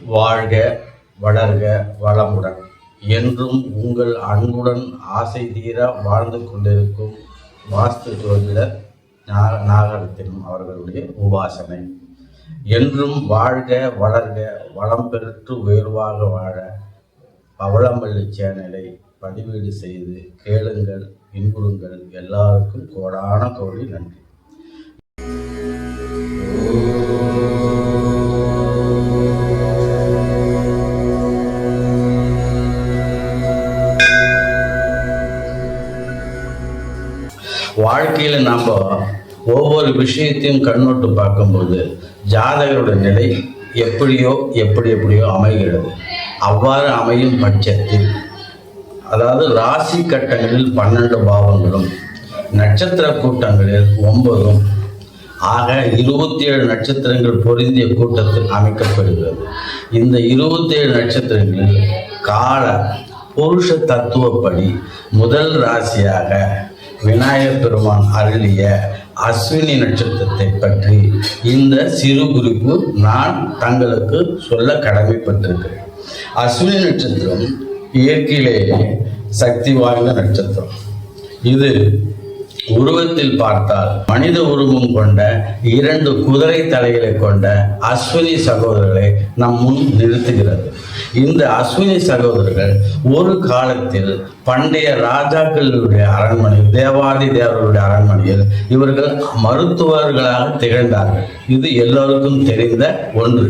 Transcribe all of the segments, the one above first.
வாழ்க வளர்க வளமுடன். என்றும் உங்கள் அன்புடன் ஆசை தீர வாழ்ந்து கொண்டிருக்கும் வாஸ்து ஜோதிடர் நா- நாகரத்தினம் அவர்களுடைய உபாசனை. என்றும் வாழ்க வளர்க வளம் பெற்று உயர்வாக வாழ பவளமல்லி சேனலை பதிவீடு செய்து கேளுங்கள் இன்புறுங்கள். எல்லாருக்கும் கோடான கோடி நன்றி. வாழ்க்கையில் நாம் ஒவ்வொரு விஷயத்தையும் கண்ணோட்டு பார்க்கும்போது ஜாதகரோட நிலை எப்படியோ எப்படி எப்படியோ அமைகிறது. அவ்வாறு அமையும் பட்சத்தில் அதாவது ராசி கட்டங்களில் பன்னெண்டு பாவங்களும் நட்சத்திர கூட்டங்களில் ஒன்பதும் ஆக இருபத்தி ஏழு நட்சத்திரங்கள் பொருந்திய கூட்டத்தில் அமைக்கப்படுகிறது. இந்த இருபத்தி ஏழு நட்சத்திரங்களில் கால புருஷ தத்துவப்படி முதல் ராசியாக விநாயகர் பெருமான் அருளிய அஸ்வினி நட்சத்திரத்தை பற்றி இந்த சிறு குறிப்பு நான் தங்களுக்கு சொல்ல கடமைப்பட்டிருக்கிறேன். அஸ்வினி நட்சத்திரம் இயற்கையிலேயே சக்தி வாய்ந்த நட்சத்திரம். இது உருவத்தில் பார்த்தால் மனித உருவம் கொண்ட இரண்டு குதிரை தலைகளை கொண்ட அஸ்வினி சகோதரர்களை நம் முன் நிறுத்துகிறது. இந்த அஸ்வினி சகோதரர்கள் ஒரு காலத்தில் பண்டைய ராஜாக்களுடைய அரண்மனை தேவாதி தேவர்களுடைய அரண்மனையில் இவர்கள் மருத்துவர்களாக திகழ்ந்தார்கள். இது எல்லோருக்கும் தெரிந்த ஒன்று.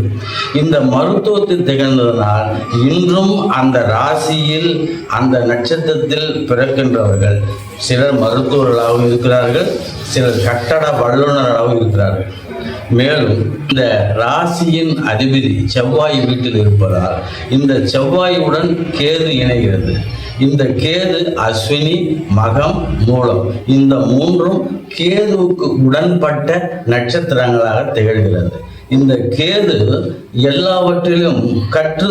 இந்த மருத்துவத்தில் திகழ்ந்ததனால் இன்றும் அந்த ராசியில் அந்த நட்சத்திரத்தில் பிறக்கின்றவர்கள் சிலர் மருத்துவர்களாகவும் இருக்கிறார்கள் சிலர் கட்டட வல்லுநர்களாகவும் இருக்கிறார்கள். மேலும் இந்த ராசியின் அதிபதி செவ்வாய் வீட்டில் இருப்பதால் இந்த செவ்வாயுடன் கேது இணைகிறது. இந்த கேது அஸ்வினி மகம் மூலம். இந்த மூன்றும் கேதுவுக்கு உடன்பட்ட நட்சத்திரங்களாக திகழ்கிறது. இந்த கேது எல்லாவற்றிலும் கற்று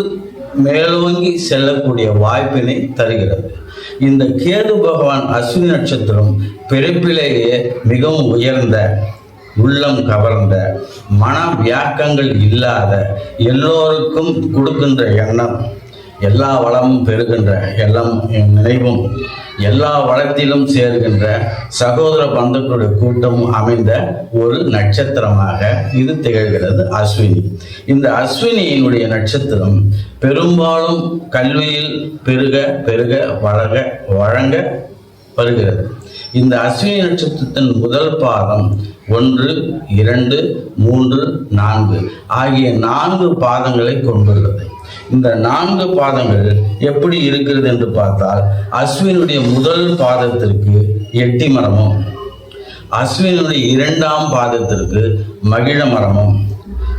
மேலோங்கி செல்லக்கூடிய வாய்ப்பினை தருகிறது. இந்த கேது பகவான் அஸ்வினி நட்சத்திரம் பிறப்பிலேயே மிகவும் உயர்ந்த உள்ளம் கவர்ந்த மன வியாக்கங்கள் இல்லாத எல்லோருக்கும் கொடுக்கின்ற எண்ணம் எல்லா வளமும் பெறுகின்ற எல்லாம் நினைவும் எல்லா வளத்திலும் சேர்கின்ற சகோதர பந்துக்களுடைய கூட்டம் அமைந்த ஒரு நட்சத்திரமாக இது திகழ்கிறது அஸ்வினி. இந்த அஸ்வினியினுடைய நட்சத்திரம் பெரும்பாலும் கல்வியில் பெருக பெருக வளர வழங்க வருகிறது. இந்த அஸ்வினி நட்சத்திரத்தின் முதல் பாதம் ஒன்று இரண்டு மூன்று நான்கு ஆகிய நான்கு பாதங்களை கொண்டுள்ளது. இந்த நான்கு பாதங்கள் எப்படி இருக்கிறது என்று பார்த்தால் அஸ்வினுடைய முதல் பாதத்திற்கு எட்டி மரமும் அஸ்வினுடைய இரண்டாம் பாதத்திற்கு மகிழ மரமும்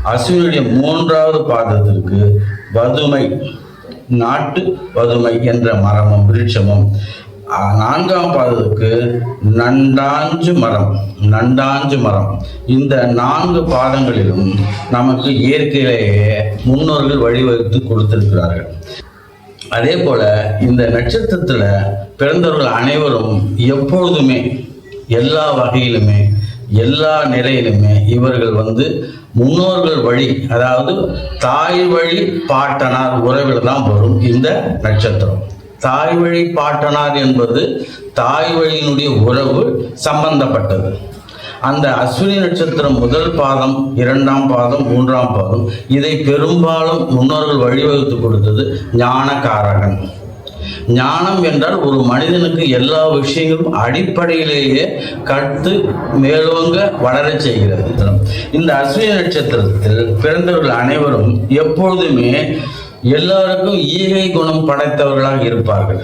அஸ்வினுடைய மூன்றாவது பாதத்திற்கு வதுமை நாட்டு வதுமை என்ற மரமும் விருட்சமும் நான்காம் பாதத்துக்கு நண்டாஞ்சு மரம் நண்டாஞ்சு மரம். இந்த நான்கு பாதங்களிலும் நமக்கு இயற்கையிலேயே முன்னோர்கள் வழிவகுத்து கொடுத்திருக்கிறார்கள். அதே போல இந்த நட்சத்திரத்துல பிறந்தவர்கள் அனைவரும் எப்பொழுதுமே எல்லா வகையிலுமே எல்லா நிலையிலுமே இவர்கள் வந்து முன்னோர்கள் வழி அதாவது தாய் வழி பாட்டனார் உறவில் தான் வரும் இந்த நட்சத்திரம். தாய் வழி பாட்டனார் என்பது தாய் வழியினுடைய உறவு சம்பந்தப்பட்டது. அந்த அஸ்வினி நட்சத்திரம் முதல் பாதம் இரண்டாம் பாதம் மூன்றாம் பாதம் இதை பெரும்பாலும் முன்னோர்கள் வழிவகுத்து கொடுத்தது ஞானகாரகன் ஞானம் என்றால் ஒரு மனிதனுக்கு எல்லா விஷயங்களும் அடிப்படையிலேயே கற்று மேலோங்க வளரச் செய்கிறது. இந்த அஸ்வினி நட்சத்திரத்தில் பிறந்தவர்கள் அனைவரும் எப்பொழுதுமே எல்லாருக்கும் ஈகை குணம் படைத்தவர்களாக இருப்பார்கள்.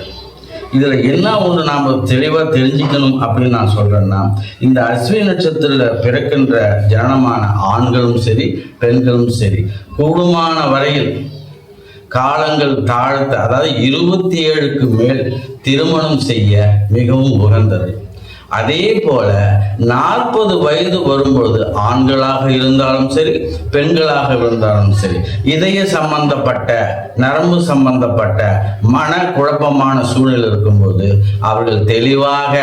இதுல என்ன ஒன்று நாம் தெளிவா தெரிஞ்சுக்கணும் அப்படின்னு நான் சொல்றேன்னா இந்த அஸ்வினி நட்சத்திரத்துல பிறக்கின்ற ஜனனமான ஆண்களும் சரி பெண்களும் சரி கூடுமான வரையில் காலங்கள் தாழ்த்த அதாவது இருபத்தி ஏழுக்கு மேல் திருமணம் செய்ய மிகவும் உகந்தது. அதே போல நாற்பது வயது வரும்பொழுது ஆண்களாக இருந்தாலும் சரி பெண்களாக இருந்தாலும் சரி இதய சம்பந்தப்பட்ட நரம்பு சம்பந்தப்பட்ட மன குழப்பமான சூழ்நிலை இருக்கும்போது அவர்கள் தெளிவாக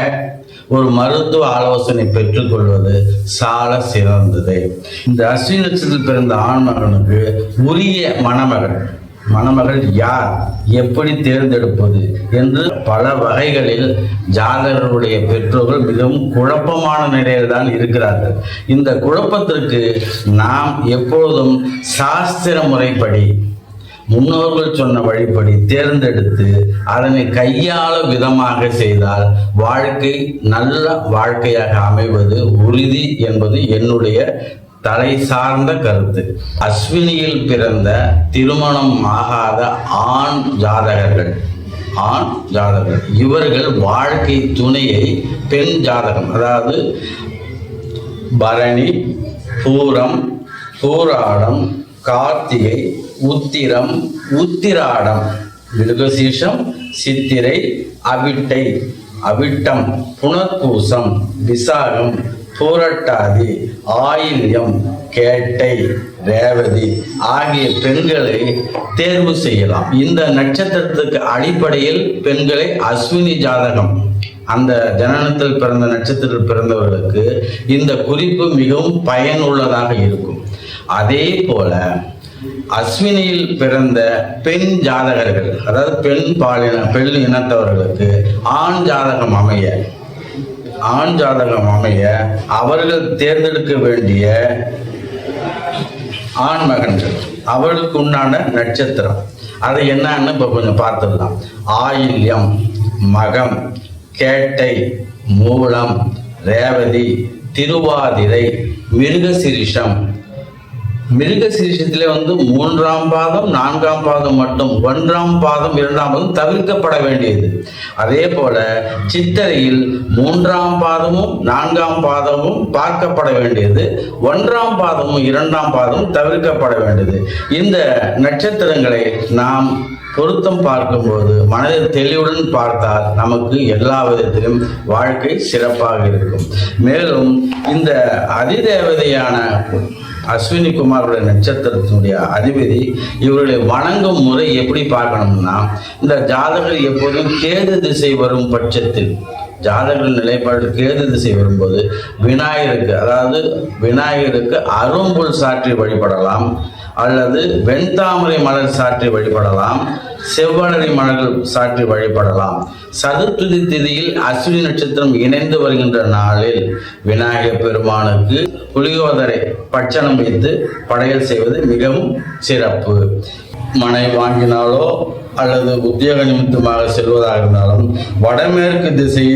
ஒரு மருத்துவ ஆலோசனை பெற்றுக்கொள்வது சால சிறந்தது. இந்த அஸ்வினத்தில் பிறந்த ஆண் மகனுக்கு உரிய மணமகள் மணமகள் யார்? எப்படி தேர்ந்தெடுப்பது? என்று பல வகைகளில் ஜாதகர்களுடைய பெற்றோர்கள் மிகவும் குழப்பமான நிலையில் தான் இருக்கிறார்கள். இந்த குழப்பத்திற்கு நாம் எப்பொழுதும் சாஸ்திர முறைப்படி முன்னோர்கள் சொன்ன வழிப்படி தேர்ந்தெடுத்து அதனை கையாள விதமாக செய்தால் வாழ்க்கை நல்ல வாழ்க்கையாக அமைவது உறுதி என்பது என்னுடைய தலை சார்ந்த கருத்து. அஸ்வினியில் பிறந்த திருமணம் ஆகாத ஆண் ஜாதகர்கள். ஆண் ஜாதகர்கள். இவர்கள் வாழ்க்கை துணையை பெண் ஜாதகம். அதாவது பரணி பூரம் பூராடம் கார்த்திகை உத்திரம் உத்திராடம். மிருகசீஷம் சித்திரை அவிட்டை. அவிட்டம் புனர்பூசம் விசாகம் பூரட்டாதி ஆயில்யம் கேட்டை ரேவதி ஆகிய பெண்களை தேர்வு செய்யலாம். இந்த நட்சத்திரத்துக்கு அடிப்படையில் பெண்களை அஸ்வினி ஜாதகம் அந்த ஜனனத்தில் பிறந்த நட்சத்திரத்தில் பிறந்தவர்களுக்கு இந்த குறிப்பு மிகவும் பயனுள்ளதாக இருக்கும். அதே போல அஸ்வினியில் பிறந்த பெண் ஜாதகர்கள் அதாவது பெண் பாலின பெண் இனத்தவர்களுக்கு ஆண் ஜாதகம் அமைய ஆண் ஜாதகம் அமைய அவர்கள் தேர்ந்தெடுக்க வேண்டிய ஆண் மகன்கள் அவர்களுக்கு உண்டான நட்சத்திரம். அது என்னன்னு இப்போ கொஞ்சம் பார்த்துடலாம். ஆயில்யம் மகம் கேட்டை மூலம் ரேவதி திருவாதிரை மிருகசிரிஷம் மிருக மிருகசீரிஷத்திலே வந்து மூன்றாம் பாதம் நான்காம் பாதம் மட்டும் ஒன்றாம் பாதம் இரண்டாம் பாதம் தவிர்க்கப்பட வேண்டியது. அதே போல சித்தரையில் மூன்றாம் பாதமும் நான்காம் பாதமும் பார்க்கப்பட வேண்டியது. ஒன்றாம் பாதமும் இரண்டாம் பாதமும் தவிர்க்கப்பட வேண்டியது. இந்த நட்சத்திரங்களை நாம் பொருத்தம் பார்க்கும்போது மனதில் தெளிவுடன் பார்த்தால் நமக்கு எல்லா விதத்திலும் வாழ்க்கை சிறப்பாக இருக்கும். மேலும் இந்த அதிதேவதையான அஸ்வினி குமாரோட நட்சத்திரத்தினுடைய அதிபதி இவர்களை வணங்கும் முறை எப்படி பார்க்கணும்னா இந்த ஜாதகர் எப்போதும் கேது திசை வரும் பட்சத்தில் ஜாதகர்கள் நிலைப்பாடு கேது திசை வரும்போது விநாயகருக்கு அதாவது விநாயகருக்கு அரும்புல் சாற்றி வழிபடலாம். அல்லது வெண்தாமரை மலர் சாற்றி வழிபடலாம் செவ்வளரி மலர்கள் சாற்றி வழிபடலாம். சதுர்த்துதி திதியில் அஸ்வினி நட்சத்திரம் இணைந்து வருகின்ற நாளில் விநாயகர் பெருமானுக்கு புளியோதரை பட்சணம் வைத்து படையல் செய்வது மிகவும் சிறப்பு. மனை வாங்கினாலோ அல்லது உத்தியோக நிமித்தமாக செல்வதாக இருந்தாலும் வடமேற்கு திசையை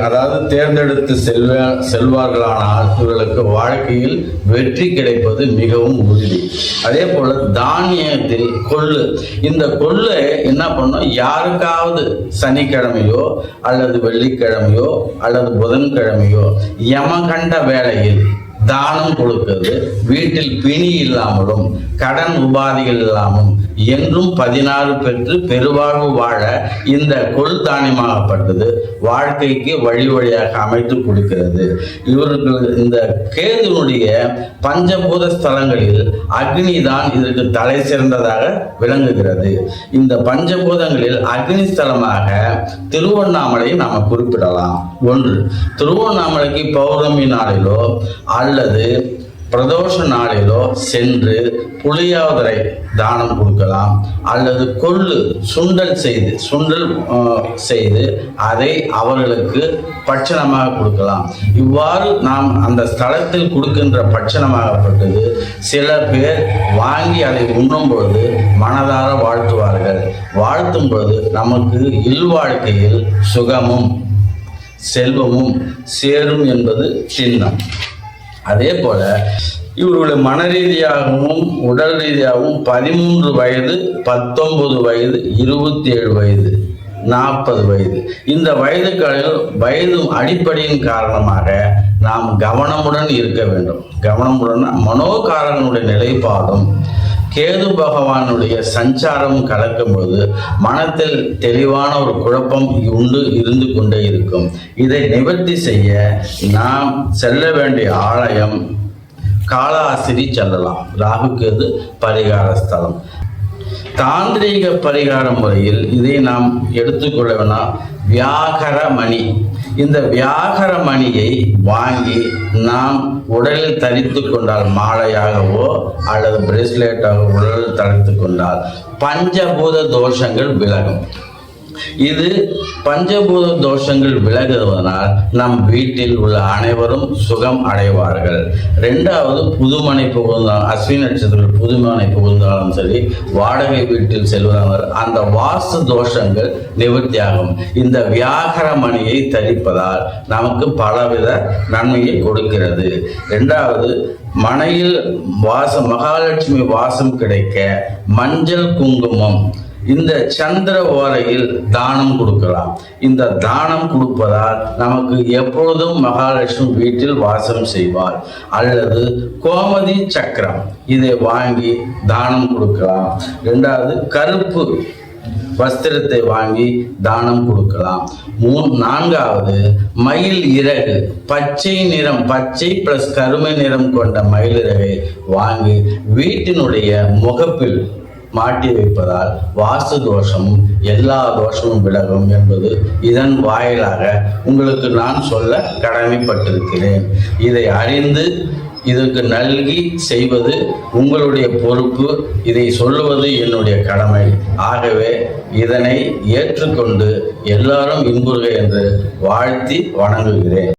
அதாவது தேர்ந்தெடுத்து செல்வ செல்வார்களானால் இவர்களுக்கு வாழ்க்கையில் வெற்றி கிடைப்பது மிகவும் உறுதி. அதே போல தானியத்தில் கொள்ளு. இந்த கொள்ளு என்ன பண்ணும்? யாருக்காவது சனிக்கிழமையோ அல்லது வெள்ளிக்கிழமையோ அல்லது புதன்கிழமையோ யமகண்ட வேளையில் தானம் கொடுக்கிறது. வீட்டில் பிணி இல்லாமலும் கடன் உபாதைகள் இல்லாமலும் என்றும் பதினாறு பெற்று பெருவாழ்வு வாழ இந்த கொள் தானியமாகப்பட்டது. வாழ்க்கைக்கு வழி வழியாக அமைத்து கொடுக்கிறது. இவர்கள் இந்த கேதுனுடைய பஞ்சபூத ஸ்தலங்களில் அக்னி தான் இதற்கு தலை சிறந்ததாக விளங்குகிறது. இந்த பஞ்சபூதங்களில் அக்னி ஸ்தலமாக திருவண்ணாமலையை நாம குறிப்பிடலாம். ஒன்று திருவண்ணாமலைக்கு பௌர்ணமி நாளிலோ அல்லது பிரதோஷ நாளிலோ சென்று புளியோதரை தானம் கொடுக்கலாம். அல்லது கொள்ளு சுண்டல் செய்து சுண்டல் ஆஹ், செய்து அதை அவர்களுக்கு பட்சணமாக கொடுக்கலாம். இவ்வாறு நாம் அந்த ஸ்தலத்தில் கொடுக்கின்ற பட்சணமாகப்பட்டது. சில பேர் வாங்கி அதை உண்ணும் பொழுது மனதார வாழ்த்துவார்கள். வாழ்த்தும் பொழுது நமக்கு இல்வாழ்க்கையில் சுகமும் செல்வமும் சேரும் என்பது சின்னம். அதே போல இவர்களுடைய மன ரீதியாகவும் உடல் ரீதியாகவும் பதிமூன்று வயது பத்தொன்பது வயது இருபத்தி ஏழு வயது நாற்பது வயது. இந்த வயதுகளில் வயது அடிப்படையின் காரணமாக நாம் கவனமுடன் இருக்க வேண்டும். கவனமுடன் மனோகாரனுடைய நிலைப்பாடும் கேது பகவானுடைய சஞ்சாரம் கலக்கும்போது மனத்தில் தெளிவான ஒரு குழப்பம் உண்டு இருந்து கொண்டே இருக்கும். இதை நிவர்த்தி செய்ய நாம் செல்ல வேண்டிய ஆலயம் காலாசிரி செல்லலாம். ராகு கேது பரிகார ஸ்தலம். தாந்திரீக பரிகார முறையில் இதை நாம் எடுத்துக்கொள்ள வேணாம். வியாகர மணி இந்த வியாகர மணியை வாங்கி நாம் உடலில் தரித்து கொண்டால் மாலையாகவோ அல்லது பிரேஸ்லெட்டாகவோ உடலில் தரித்து கொண்டால் பஞ்சபூத தோஷங்கள் விலகும். இது பஞ்சபூத தோஷங்கள் விலகுவதனால் நம் வீட்டில் உள்ள அனைவரும் சுகம் அடைவார்கள். ரெண்டாவது புதுமனை புகுந்தால் அஸ்வினி நட்சத்திரம் புதுமனை புகுந்தாலும் சரி வாடகை வீட்டில் செல்வதால் அந்த வாசு தோஷங்கள் நிவர்த்தியாகும். இந்த வியாகர மணியை தரிப்பதால் நமக்கு பலவித நன்மையை கொடுக்கிறது. ரெண்டாவது மனையில் வாசம் மகாலட்சுமி வாசம் கிடைக்க மஞ்சள் குங்குமம் இந்த சந்திர ஓலையில் தானம் கொடுக்கலாம். இந்த தானம் கொடுப்பதால் நமக்கு எப்பொழுதும் மகாலட்சுமி வீட்டில் வாசம் செய்வார் அல்லது கோமதி சக்கரம் இதை வாங்கி தானம் கொடுக்கலாம். ரெண்டாவது கருப்பு வஸ்திரத்தை வாங்கி தானம் கொடுக்கலாம். மூணு நான்காவது மயில் இறகு பச்சை நிறம் பச்சை பிளஸ் கருமை நிறம் கொண்ட மயில் இறகை வாங்கி வீட்டினுடைய முகப்பில் மாட்டி வைப்பதால் வாஸ்து தோஷமும் எல்லா தோஷமும் விலகும் என்பது இதன் வாயிலாக உங்களுக்கு நான் சொல்ல கடமைப்பட்டிருக்கிறேன். இதை அறிந்து இதற்கு நல்கி செய்வது உங்களுடைய பொறுப்பு. இதை சொல்லுவது என்னுடைய கடமை. ஆகவே இதனை ஏற்றுக்கொண்டு எல்லாரும் இன்புறுக என்று வாழ்த்தி வணங்குகிறேன்.